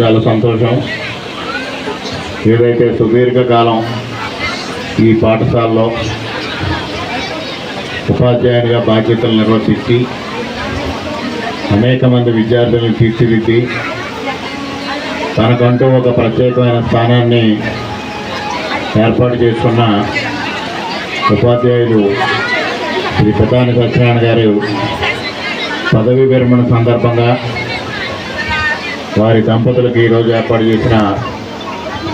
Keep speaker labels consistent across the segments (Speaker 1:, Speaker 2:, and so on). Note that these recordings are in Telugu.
Speaker 1: చాలా సంతోషం. ఏదైతే సుదీర్ఘకాలం ఈ పాఠశాలలో ఉపాధ్యాయునిగా బాధ్యతలు నిర్వర్తించి అనేక మంది విద్యార్థులను తీర్చిదిద్ది తనకంటూ ఒక ప్రత్యేకమైన స్థానాన్ని ఏర్పాటు చేసుకున్న ఉపాధ్యాయులు శ్రీ ప్రధాని సత్యనారాయణ గారు పదవీ విరమణ సందర్భంగా వారి దంపతులకు ఈరోజు ఏర్పాటు చేసిన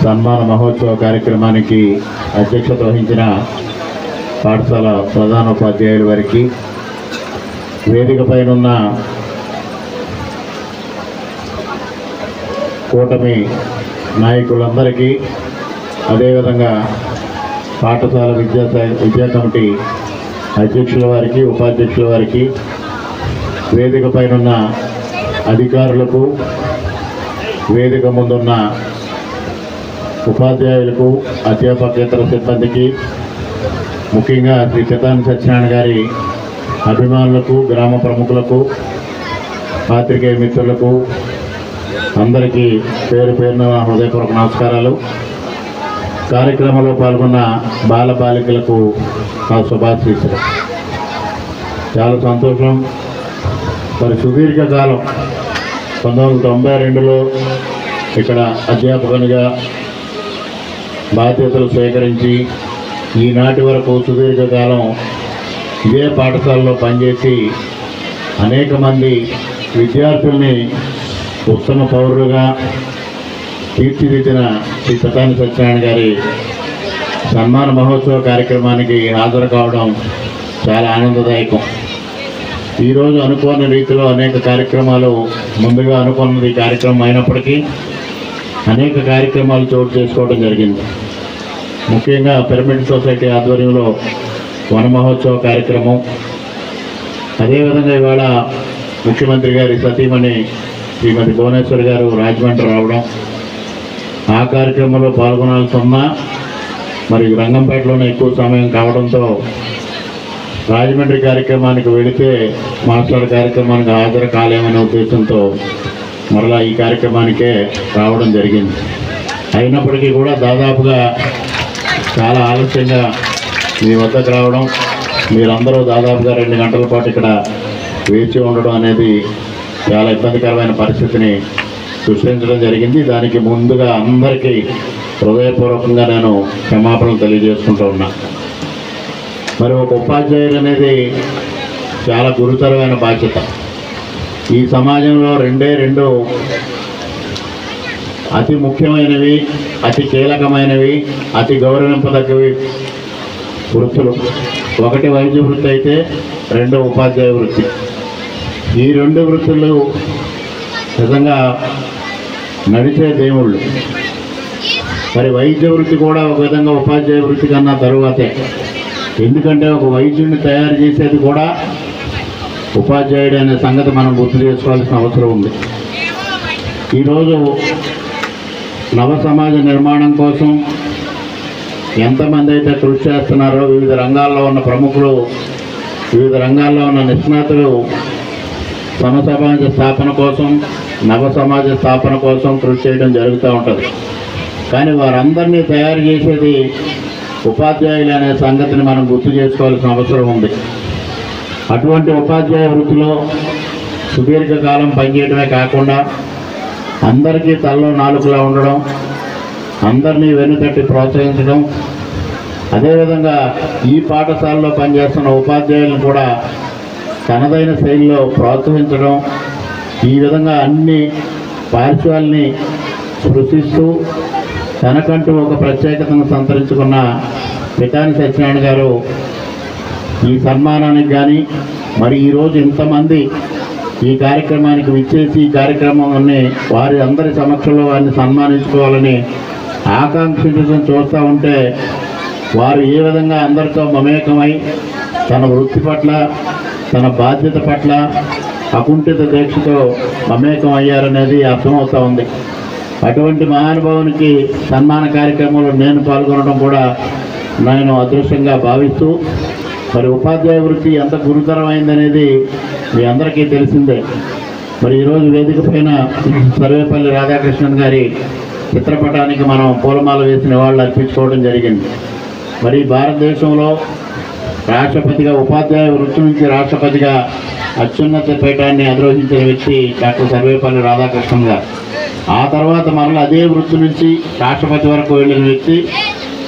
Speaker 1: సన్మాన మహోత్సవ కార్యక్రమానికి అధ్యక్షత వహించిన పాఠశాల ప్రధానోపాధ్యాయుల వారికి వేదిక పైనున్న కూటమి నాయకులందరికీ అదేవిధంగా పాఠశాల విద్యా విద్యా కమిటీ అధ్యక్షుల వారికి ఉపాధ్యక్షుల వారికి వేదిక పైనున్న అధికారులకు వేదిక ముందున్న ఉపాధ్యాయులకు అధ్యాపకేతర సిబ్బందికి ముఖ్యంగా శ్రీ చితాన్ సత్యనారాయణ గారి అభిమానులకు గ్రామ ప్రముఖులకు పాత్రికేయ మిత్రులకు అందరికీ పేరు పేరున హృదయపూర్వక నమస్కారాలు. కార్యక్రమంలో పాల్గొన్న బాల బాలికలకు నా శుభాశీస్సులు. చాలా సంతోషం. మరి సుదీర్ఘకాలం పంతొమ్మిది వందల తొంభై రెండులో ఇక్కడ అధ్యాపకునిగా బాధ్యతలు స్వీకరించి ఈనాటి వరకు సుదీర్ఘకాలం ఇదే పాఠశాలలో పనిచేసి అనేక మంది విద్యార్థుల్ని ఉత్తమ పౌరులుగా తీర్చిదిద్దిన శ్రీ సతాని సత్యనారాయణ గారి సన్మాన మహోత్సవ కార్యక్రమానికి హాజరు కావడం చాలా ఆనందదాయకం. ఈరోజు అనుకోని రీతిలో అనేక కార్యక్రమాలు ముందుగా అనుకున్నది ఈ కార్యక్రమం అయినప్పటికీ అనేక కార్యక్రమాలు చోటు చేసుకోవడం జరిగింది. ముఖ్యంగా పిరమిడ్ సొసైటీ ఆధ్వర్యంలో వన మహోత్సవ కార్యక్రమం. అదేవిధంగా ఇవాళ ముఖ్యమంత్రి గారి సతీమణి శ్రీమతి భువనేశ్వర్ గారు రాజమండ్రి రావడం. ఆ కార్యక్రమంలో పాల్గొనాల్సి ఉన్నా మరి రంగంపేటలోనే ఎక్కువ సమయం కావడంతో రాజమండ్రి కార్యక్రమానికి వెళితే మాస్టర్ కార్యక్రమానికి హాజరు కాలేమనే ఉద్దేశంతో మరలా ఈ కార్యక్రమానికే రావడం జరిగింది. అయినప్పటికీ కూడా దాదాపుగా చాలా ఆలస్యంగా మీ వద్దకు రావడం మీరందరూ దాదాపుగా రెండు గంటల పాటు ఇక్కడ వేచి ఉండడం అనేది చాలా ఇబ్బందికరమైన పరిస్థితిని సృష్టించడం జరిగింది. దానికి ముందుగా అందరికీ హృదయపూర్వకంగా నేను క్షమాపణలు తెలియజేసుకుంటూ ఉన్నా. మరి ఒక ఉపాధ్యాయుడు అనేది చాలా గురుతరమైన బాధ్యత. ఈ సమాజంలో రెండే రెండు అతి ముఖ్యమైనవి అతి కీలకమైనవి అతి గౌరవింపదగ్గవి వృత్తులు. ఒకటి వైద్య వృత్తి అయితే రెండో ఉపాధ్యాయ వృత్తి. ఈ రెండు వృత్తులు నిజంగా నడిచే దేవుళ్ళు. మరి వైద్య వృత్తి కూడా ఒక విధంగా ఉపాధ్యాయ వృత్తి కన్నా తరువాతే. ఎందుకంటే ఒక వైద్యుడిని తయారు చేసేది కూడా ఉపాధ్యాయుడు అనే సంగతి మనం గుర్తు చేసుకోవాల్సిన అవసరం ఉంది. ఈరోజు నవ సమాజ నిర్మాణం కోసం ఎంతమంది అయితే కృషి చేస్తున్నారో వివిధ రంగాల్లో ఉన్న ప్రముఖులు వివిధ రంగాల్లో ఉన్న నిష్ణాతులు సమసమాజ స్థాపన కోసం నవ సమాజ స్థాపన కోసం కృషి చేయడం జరుగుతూ ఉంటుంది. కానీ వారందరినీ తయారు చేసేది ఉపాధ్యాయులు అనే సంగతిని మనం గుర్తు చేసుకోవాల్సిన అవసరం ఉంది. అటువంటి ఉపాధ్యాయ వృత్తిలో సుదీర్ఘకాలం పనిచేయడమే కాకుండా అందరికీ తలలో నాలుగులా ఉండడం అందరినీ వెన్నుతట్టి ప్రోత్సహించడం అదేవిధంగా ఈ పాఠశాలలో పనిచేస్తున్న ఉపాధ్యాయులను కూడా తనదైన శైలిలో ప్రోత్సహించడం ఈ విధంగా అన్ని పార్శ్వాల్ని సృష్టిస్తూ తనకంటూ ఒక ప్రత్యేకతను సంతరించుకున్న పితాని సత్యనారాయణ గారు ఈ సన్మానానికి కానీ మరి ఈరోజు ఇంతమంది ఈ కార్యక్రమానికి విచ్చేసి ఈ కార్యక్రమాన్ని వారి అందరి సమక్షంలో వారిని సన్మానించుకోవాలని ఆకాంక్షించడం చూస్తూ ఉంటే వారు ఏ విధంగా అందరితో మమేకమై తన వృత్తి పట్ల తన బాధ్యత పట్ల అకుంఠిత దీక్షతో మమేకం అయ్యారనేది అర్థమవుతూ ఉంది. అటువంటి మహానుభావునికి సన్మాన కార్యక్రమంలో నేను పాల్గొనడం కూడా నేను అదృష్టంగా భావిస్తూ మరి ఉపాధ్యాయ వృత్తి ఎంత గురుతరమైందనేది మీ అందరికీ తెలిసిందే. మరి ఈరోజు వేదిక పైన సర్వేపల్లి రాధాకృష్ణన్ గారి చిత్రపటానికి మనం పూలమాల వేసిన వాళ్ళు అర్పించుకోవడం జరిగింది. మరి భారతదేశంలో రాష్ట్రపతిగా ఉపాధ్యాయ వృత్తి నుంచి రాష్ట్రపతిగా అత్యున్నత పీఠాన్ని అధిరోహించిన వ్యక్తి డాక్టర్ సర్వేపల్లి రాధాకృష్ణన్ గారు. ఆ తర్వాత మరలా అదే వృత్తి నుంచి రాష్ట్రపతి వరకు వెళ్ళిన వ్యక్తి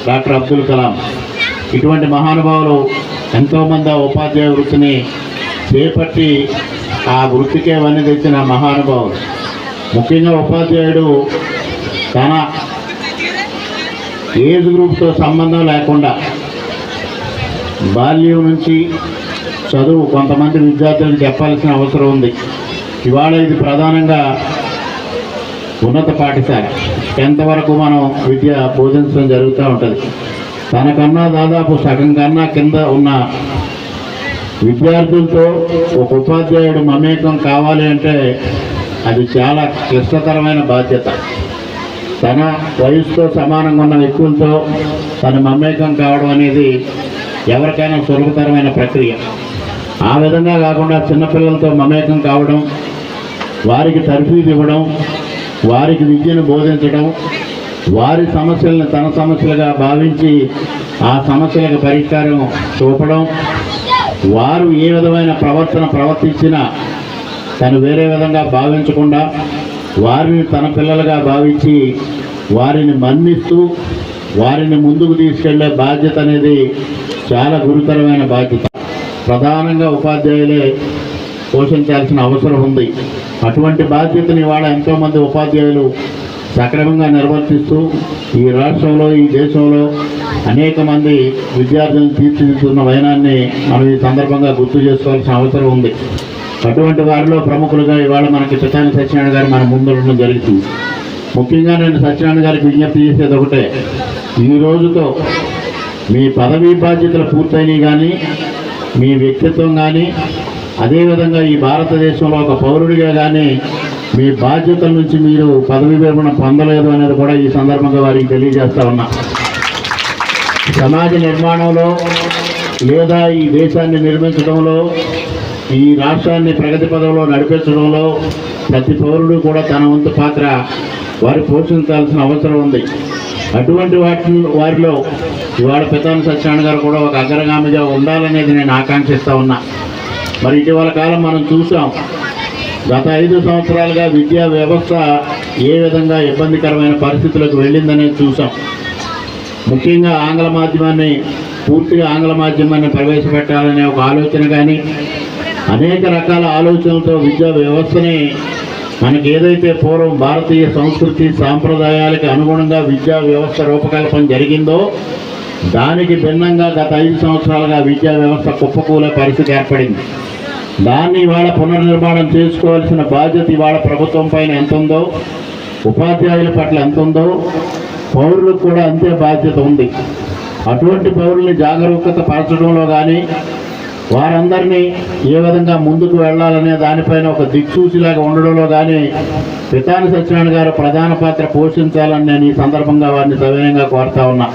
Speaker 1: డాక్టర్ అబ్దుల్ కలాం. ఇటువంటి మహానుభావులు ఎంతోమంది ఉపాధ్యాయ వృత్తిని చేపట్టి ఆ వృత్తికే వన్నీ తెచ్చిన మహానుభావులు ముఖ్యంగా ఉపాధ్యాయుడు తన ఏజ్ గ్రూప్తో సంబంధం లేకుండా బాల్యం నుంచి చదువు కొంతమంది విద్యార్థులకు చెప్పాల్సిన అవసరం ఉంది. ఇవాళ ఇది ప్రధానంగా ఉన్నత పాఠశాల. టెన్త్ వరకు మనం విద్య బోధించడం జరుగుతూ ఉంటుంది. తనకన్నా దాదాపు సగం కన్నా కింద ఉన్న విద్యార్థులతో ఒక ఉపాధ్యాయుడు మమేకం కావాలి అంటే అది చాలా క్లిష్టతరమైన బాధ్యత. తన వయసుతో సమానంగా ఉన్న వ్యక్తులతో తన మమేకం కావడం అనేది ఎవరికైనా సులభతరమైన ప్రక్రియ. ఆ విధంగా కాకుండా చిన్నపిల్లలతో మమేకం కావడం వారికి తర్ఫీదు ఇవ్వడం వారికి విద్యను బోధించడం వారి సమస్యలను తన సమస్యలుగా భావించి ఆ సమస్యలకు పరిష్కారం చూపడం. వారు ఏ విధమైన ప్రవర్తన ప్రవర్తించినా తను వేరే విధంగా భావించకుండా వారిని తన పిల్లలుగా భావించి వారిని మన్నిస్తూ వారిని ముందుకు తీసుకెళ్ళే బాధ్యత అనేది చాలా గురుతరమైన బాధ్యత. ప్రధానంగా ఉపాధ్యాయులే పోషించాల్సిన అవసరం ఉంది. అటువంటి బాధ్యతని ఇవాళ ఎంతోమంది ఉపాధ్యాయులు సక్రమంగా నిర్వర్తిస్తూ ఈ రాష్ట్రంలో ఈ దేశంలో అనేక మంది విద్యార్థులను తీర్చిదిద్దుతున్న వైనాన్ని మనం ఈ సందర్భంగా గుర్తు చేసుకోవాల్సిన అవసరం ఉంది. అటువంటి వారిలో ప్రముఖులుగా ఇవాళ మనకి చిట్టాని సత్యనారాయణ గారు మన ముందు ఉండడం జరుగుతుంది. ముఖ్యంగా నేను సత్యనారాయణ గారికి విజ్ఞప్తి చేసేది ఒకటే. ఈ రోజుతో మీ పదవీ బాధ్యతలు పూర్తయినాయి కానీ మీ వ్యక్తిత్వం కానీ అదేవిధంగా ఈ భారతదేశంలో ఒక పౌరుడిగా కానీ మీ బాధ్యతల నుంచి మీరు పదవి విరమణ పొందలేదు అనేది కూడా ఈ సందర్భంగా వారికి తెలియజేస్తా ఉన్నా. సమాజ నిర్మాణంలో లేదా ఈ దేశాన్ని నిర్మించడంలో ఈ రాష్ట్రాన్ని ప్రగతి పదంలో నడిపించడంలో ప్రతి పౌరుడు కూడా తన వంతు పాత్ర వారు పోషించాల్సిన అవసరం ఉంది. అటువంటి వాటి వారిలో ఇవాళ పితాన సత్యనారాయణ గారు కూడా ఒక అగ్రగామిగా ఉండాలనేది నేను ఆకాంక్షిస్తూ ఉన్నా. మరి ఇటీవల కాలం మనం చూసాం గత ఐదు సంవత్సరాలుగా విద్యా వ్యవస్థ ఏ విధంగా ఇబ్బందికరమైన పరిస్థితులకు వెళ్ళిందనేది చూసాం. ముఖ్యంగా ఆంగ్ల మాధ్యమాన్ని పూర్తిగా ఆంగ్ల మాధ్యమాన్ని ప్రవేశపెట్టాలనే ఒక ఆలోచన కానీ అనేక రకాల ఆలోచనలతో విద్యా వ్యవస్థని మనకి ఏదైతే పూర్వం భారతీయ సంస్కృతి సాంప్రదాయాలకు అనుగుణంగా విద్యా వ్యవస్థ రూపకల్పన జరిగిందో దానికి భిన్నంగా గత ఐదు సంవత్సరాలుగా విద్యా వ్యవస్థ కుప్పకూల పరిస్థితి ఏర్పడింది. దాన్ని ఇవాళ పునర్నిర్మాణం చేసుకోవాల్సిన బాధ్యత ఇవాళ ప్రభుత్వం పైన ఎంత ఉందో ఉపాధ్యాయుల పట్ల ఎంత ఉందో పౌరులకు కూడా అంతే బాధ్యత ఉంది. అటువంటి పౌరుల్ని జాగరూకత పరచడంలో కానీ వారందరినీ ఏ విధంగా ముందుకు వెళ్ళాలనే దానిపైన ఒక దిక్సూచిలాగా ఉండడంలో కానీ పితాని సత్యనారాయణ గారు ప్రధాన పాత్ర పోషించాలని నేను ఈ సందర్భంగా వారిని సవినయంగా కోరుతా ఉన్నా.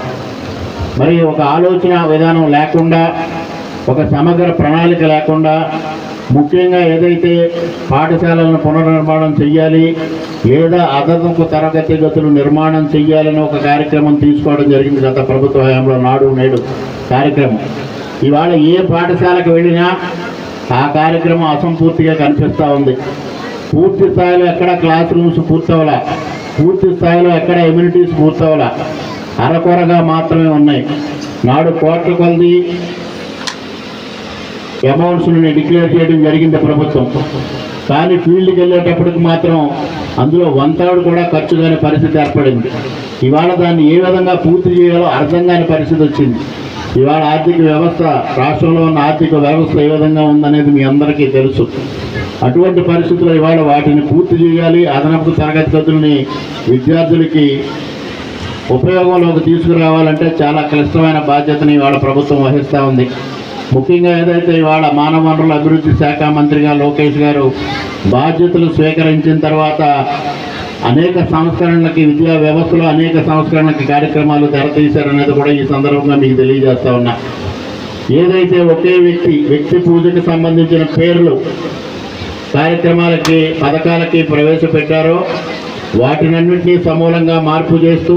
Speaker 1: మరి ఒక ఆలోచన విధానం లేకుండా ఒక సమగ్ర ప్రణాళిక లేకుండా ముఖ్యంగా ఏదైతే పాఠశాలలను పునర్నిర్మాణం చెయ్యాలి లేదా అదనపు తరగతి గతులు నిర్మాణం చెయ్యాలని ఒక కార్యక్రమం తీసుకోవడం జరిగింది గత ప్రభుత్వ హయాంలో నాడు నేడు కార్యక్రమం. ఇవాళ ఏ పాఠశాలకు వెళ్ళినా ఆ కార్యక్రమం అసంపూర్తిగా కనిపిస్తూ ఉంది. పూర్తి స్థాయిలో ఎక్కడ క్లాస్ రూమ్స్ పూర్తవలా? పూర్తి స్థాయిలో ఎక్కడ ఎమ్యూనిటీస్ పూర్తవలా? అరకొరగా మాత్రమే ఉన్నాయి. నాడు కోట్ల కొలది అమౌంట్స్ని డిక్లేర్ చేయడం జరిగింది ప్రభుత్వం. కానీ ఫీల్డ్కి వెళ్ళేటప్పటికి మాత్రం అందులో వంతాడు కూడా ఖర్చు కాని పరిస్థితి ఏర్పడింది. ఇవాళ దాన్ని ఏ విధంగా పూర్తి చేయాలో అర్థం కాని పరిస్థితి వచ్చింది. ఇవాళ ఆర్థిక వ్యవస్థ రాష్ట్రంలో ఉన్న ఆర్థిక వ్యవస్థ ఏ విధంగా ఉందనేది మీ అందరికీ తెలుసు. అటువంటి పరిస్థితుల్లో ఇవాళ వాటిని పూర్తి చేయాలి అదనపు తరగతి గదుల్ని విద్యార్థులకి ఉపయోగంలోకి తీసుకురావాలంటే చాలా క్లిష్టమైన బాధ్యతని ఇవాళ ప్రభుత్వం వహిస్తూ ఉంది. ముఖ్యంగా ఏదైతే ఇవాళ మానవ వనరుల అభివృద్ధి శాఖ మంత్రిగా లోకేష్ గారు బాధ్యతలు స్వీకరించిన తర్వాత అనేక సంస్కరణలకి విద్యా వ్యవస్థలో అనేక సంస్కరణలకి కార్యక్రమాలు తెరతీశారనేది కూడా ఈ సందర్భంగా మీకు తెలియజేస్తా ఉన్నా. ఏదైతే ఒకే వ్యక్తి వ్యక్తి పూజకి సంబంధించిన పేర్లు కార్యక్రమాలకి పథకాలకి ప్రవేశపెట్టారో వాటినన్నింటినీ సమూలంగా మార్పు చేస్తూ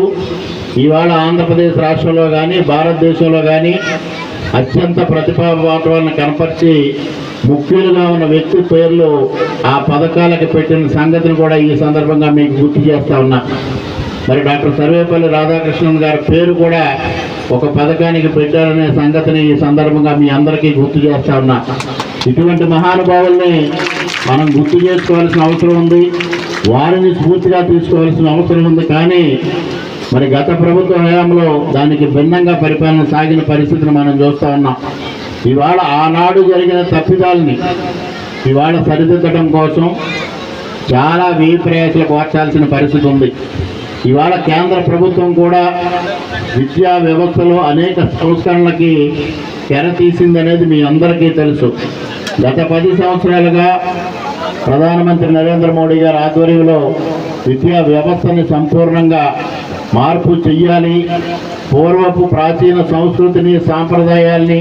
Speaker 1: ఇవాళ ఆంధ్రప్రదేశ్ రాష్ట్రంలో కానీ భారతదేశంలో కానీ అత్యంత ప్రతిభావాలను కనపరిచి ముఖ్యులుగా ఉన్న వ్యక్తి పేర్లు ఆ పథకాలకు పెట్టిన సంగతిని కూడా ఈ సందర్భంగా మీకు గుర్తు చేస్తా ఉన్నా. మరి డాక్టర్ సర్వేపల్లి రాధాకృష్ణన్ గారి పేరు కూడా ఒక పథకానికి పెట్టారనే సంగతిని ఈ సందర్భంగా మీ అందరికీ గుర్తు చేస్తా ఉన్నా. ఇటువంటి మహానుభావుల్ని మనం గుర్తు చేసుకోవాల్సిన అవసరం ఉంది. వారిని స్ఫూర్తిగా తీసుకోవాల్సిన అవసరం ఉంది. కానీ మరి గత ప్రభుత్వ హయాంలో దానికి భిన్నంగా పరిపాలన సాగిన పరిస్థితిని మనం చూస్తా ఉన్నాం. ఇవాళ ఆనాడు జరిగిన తప్పిదాలని ఇవాళ సరిదిద్దడం కోసం చాలా వ్యయ ప్రయాసాలు కోర్చాల్సిన పరిస్థితి ఉంది. ఇవాళ కేంద్ర ప్రభుత్వం కూడా విద్యా వ్యవస్థలో అనేక సంస్కరణలకి తెర తీసిందనేది మీ అందరికీ తెలుసు. గత పది సంవత్సరాలుగా ప్రధానమంత్రి నరేంద్ర మోడీ గారి ఆధ్వర్యంలో విద్యా వ్యవస్థని సంపూర్ణంగా మార్పు చెయ్యాలి. పూర్వపు ప్రాచీన సంస్కృతిని సాంప్రదాయాల్ని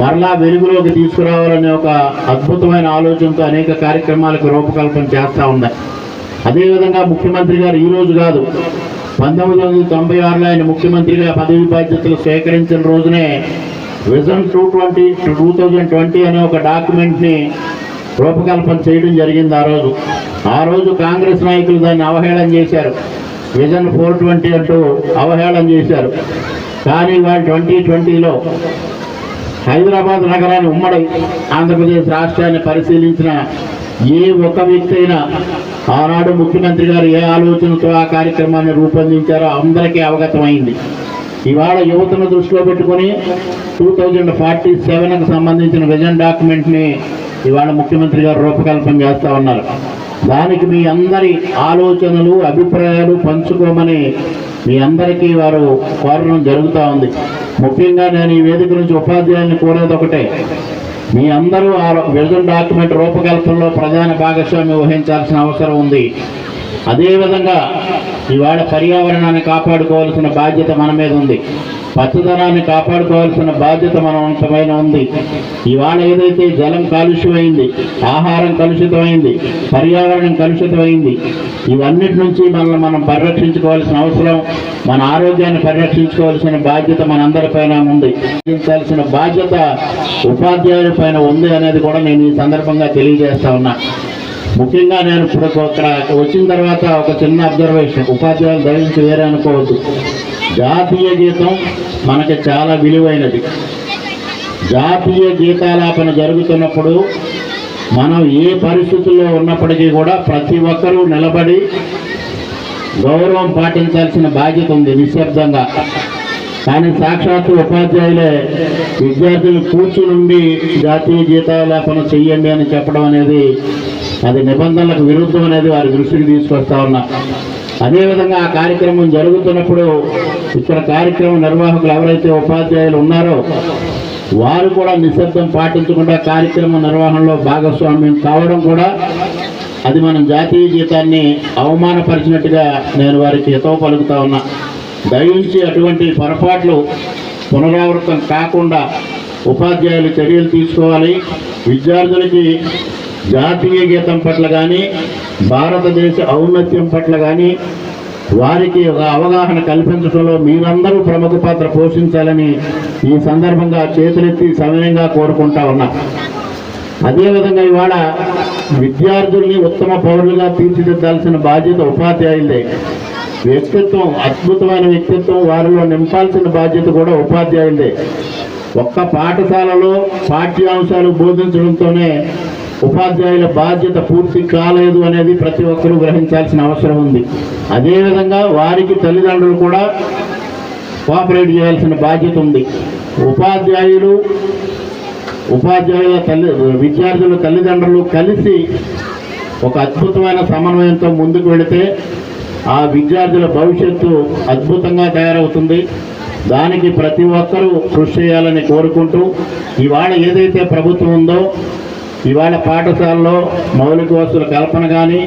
Speaker 1: మరలా వెలుగులోకి తీసుకురావాలనే ఒక అద్భుతమైన ఆలోచనతో అనేక కార్యక్రమాలకు రూపకల్పన చేస్తూ ఉన్నాయి అదేవిధంగా ముఖ్యమంత్రి గారు ఈరోజు కాదు పంతొమ్మిది వందల తొంభై ఆరులో ఆయన ముఖ్యమంత్రిగా పదవి బాధ్యతలు స్వీకరించిన రోజునే vision two twenty two thousand twenty అనే ఒక డాక్యుమెంట్ని రూపకల్పన చేయడం జరిగింది ఆ రోజు. ఆ రోజు కాంగ్రెస్ నాయకులు దాన్ని అవహేళన చేశారు. విజన్ ఫోర్ ట్వంటీ అంటూ అవహేళన చేశారు. కానీ వాళ్ళు ట్వంటీ ట్వంటీలో హైదరాబాద్ నగరాన్ని ఉమ్మడి ఆంధ్రప్రదేశ్ రాష్ట్రాన్ని పరిశీలించిన ఏ ఒక్క వ్యక్తి అయినా ఆనాడు ముఖ్యమంత్రి గారు ఏ ఆలోచనతో ఆ కార్యక్రమాన్ని రూపొందించారో అందరికీ అవగతమైంది. ఇవాళ యువతను దృష్టిలో పెట్టుకొని టూ థౌజండ్ ఫార్టీ సెవెన్కి సంబంధించిన విజన్ డాక్యుమెంట్ని ఇవాళ ముఖ్యమంత్రి గారు రూపకల్పన చేస్తూ ఉన్నారు. దానికి మీ అందరి ఆలోచనలు అభిప్రాయాలు పంచుకోమని మీ అందరికీ వారు కోరడం జరుగుతూ ఉంది. ముఖ్యంగా నేను ఈ వేదిక నుంచి ఉపాధ్యాయుల్ని కోరేది ఒకటే. మీ అందరూ ఆ విజన్ డాక్యుమెంట్ రూపకల్పనలో ప్రధాన భాగస్వామి వహించాల్సిన అవసరం ఉంది. అదేవిధంగా ఇవాళ పర్యావరణాన్ని కాపాడుకోవాల్సిన బాధ్యత మన మీద ఉంది. పచ్చదనాన్ని కాపాడుకోవాల్సిన బాధ్యత మన అంశమైన ఉంది. ఇవాళ ఏదైతే జలం కాలుష్యమైంది ఆహారం కలుషితమైంది పర్యావరణం కలుషితమైంది ఇవన్నిటి నుంచి మనల్ని మనం పరిరక్షించుకోవాల్సిన అవసరం మన ఆరోగ్యాన్ని పరిరక్షించుకోవాల్సిన బాధ్యత మనందరిపైన ఉంది. పరిరక్షించాల్సిన బాధ్యత ఉపాధ్యాయుల పైన ఉంది అనేది కూడా నేను ఈ సందర్భంగా తెలియజేస్తా ఉన్నా. ముఖ్యంగా నేను ఇప్పుడు ఇక్కడ వచ్చిన తర్వాత ఒక చిన్న అబ్జర్వేషన్ ఉపాధ్యాయులు దయించి వేరే అనుకోవద్దు. జాతీయ గీతం మనకి చాలా విలువైనది. జాతీయ గీతాలాపన జరుగుతున్నప్పుడు మనం ఏ పరిస్థితుల్లో ఉన్నప్పటికీ కూడా ప్రతి ఒక్కరూ నిలబడి గౌరవం పాటించాల్సిన బాధ్యత ఉంది నిశ్శబ్దంగా. కానీ సాక్షాత్తు ఉపాధ్యాయులే విద్యార్థులు కూర్చునుండి జాతీయ గీతాలాపన చెయ్యండి అని చెప్పడం అనేది అది నిబంధనలకు విరుద్ధం అనేది వారి దృష్టికి తీసుకొస్తా ఉన్నా. అదేవిధంగా ఆ కార్యక్రమం జరుగుతున్నప్పుడు ఇక్కడ కార్యక్రమం నిర్వాహకులు ఎవరైతే ఉపాధ్యాయులు ఉన్నారో వారు కూడా నిశ్శబ్దం పాటించకుండా కార్యక్రమ నిర్వహణలో భాగస్వామ్యం కావడం కూడా అది మనం జాతీయ గీతాన్ని అవమానపరిచినట్టుగా నేను వారికి హితవు పలుకుతా ఉన్నా. దయించి అటువంటి పొరపాట్లు పునరావృతం కాకుండా ఉపాధ్యాయులు చర్యలు తీసుకోవాలి. విద్యార్థులకి జాతీయ గీతం పట్ల కానీ భారతదేశ ఔన్నత్యం పట్ల కానీ వారికి ఒక అవగాహన కల్పించడంలో మీరందరూ ప్రముఖ పాత్ర పోషించాలని ఈ సందర్భంగా చేతులెత్తి సమయంగా కోరుకుంటా ఉన్నా. అదేవిధంగా ఇవాళ విద్యార్థుల్ని ఉత్తమ పౌరులుగా తీర్చిదిద్దాల్సిన బాధ్యత ఉపాధ్యాయులదే. వ్యక్తిత్వం అద్భుతమైన వ్యక్తిత్వం వారిలో నింపాల్సిన బాధ్యత కూడా ఉపాధ్యాయులదే. ఒక్క పాఠశాలలో పాఠ్యాంశాలు బోధించడంతోనే ఉపాధ్యాయుల బాధ్యత పూర్తి కాలేదు అనేది ప్రతి ఒక్కరూ గ్రహించాల్సిన అవసరం ఉంది. అదేవిధంగా వారికి తల్లిదండ్రులు కూడా కోఆపరేట్ చేయాల్సిన బాధ్యత ఉంది. ఉపాధ్యాయులు ఉపాధ్యాయుల తల్లి విద్యార్థుల తల్లిదండ్రులు కలిసి ఒక అద్భుతమైన సమన్వయంతో ముందుకు వెళితే ఆ విద్యార్థుల భవిష్యత్తు అద్భుతంగా తయారవుతుంది. దానికి ప్రతి ఒక్కరూ కృషి చేయాలని కోరుకుంటూ ఇవాళ ఏదైతే ప్రభుత్వం ఉందో ఇవాళ పాఠశాలలో మౌలిక వస్తువుల కల్పన కానీ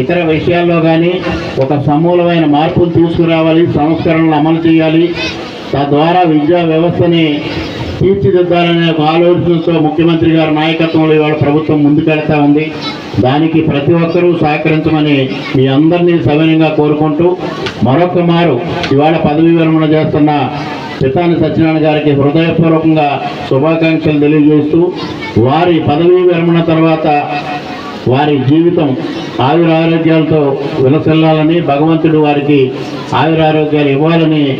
Speaker 1: ఇతర విషయాల్లో కానీ ఒక సమూలమైన మార్పులు తీసుకురావాలి సంస్కరణలు అమలు చేయాలి. తద్వారా విద్యా వ్యవస్థని తీర్చిదిద్దాలనే ఒక ఆలోచనతో ముఖ్యమంత్రి గారి నాయకత్వంలో ఇవాళ ప్రభుత్వం ముందుకెళ్తా ఉంది. దానికి ప్రతి ఒక్కరూ సహకరించమని మీ అందరినీ సవినయంగా కోరుకుంటూ మరొక మారు ఇవాళ పదవీ విరమణ చేస్తున్న పితాని సత్యనారాయణ గారికి హృదయపూర్వకంగా శుభాకాంక్షలు తెలియజేస్తూ వారి పదవీ విరమణ తర్వాత వారి జీవితం ఆయురారోగ్యాలతో విలసిల్లాలని భగవంతుడు వారికి ఆయురారోగ్యాలు ఇవ్వాలని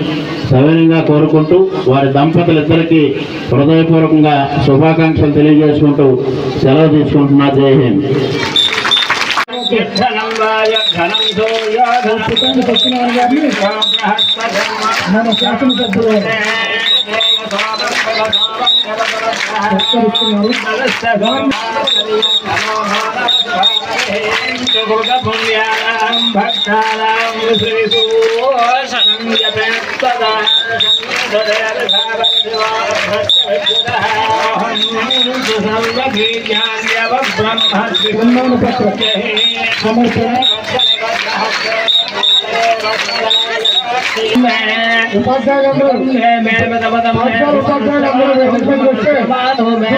Speaker 1: సవినయంగా కోరుకుంటూ వారి దంపతులిద్దరికీ హృదయపూర్వకంగా శుభాకాంక్షలు తెలియజేసుకుంటూ సెలవు తీసుకుంటున్నా. జై హింద్.
Speaker 2: సత్కరిస్తున్నారు సన్మాన పత్రం సమర్పణ ఉపాధ్యాయులందరూ పాఠశాల ఉపాధ్యాయులందరూ వెనక్కి వస్తే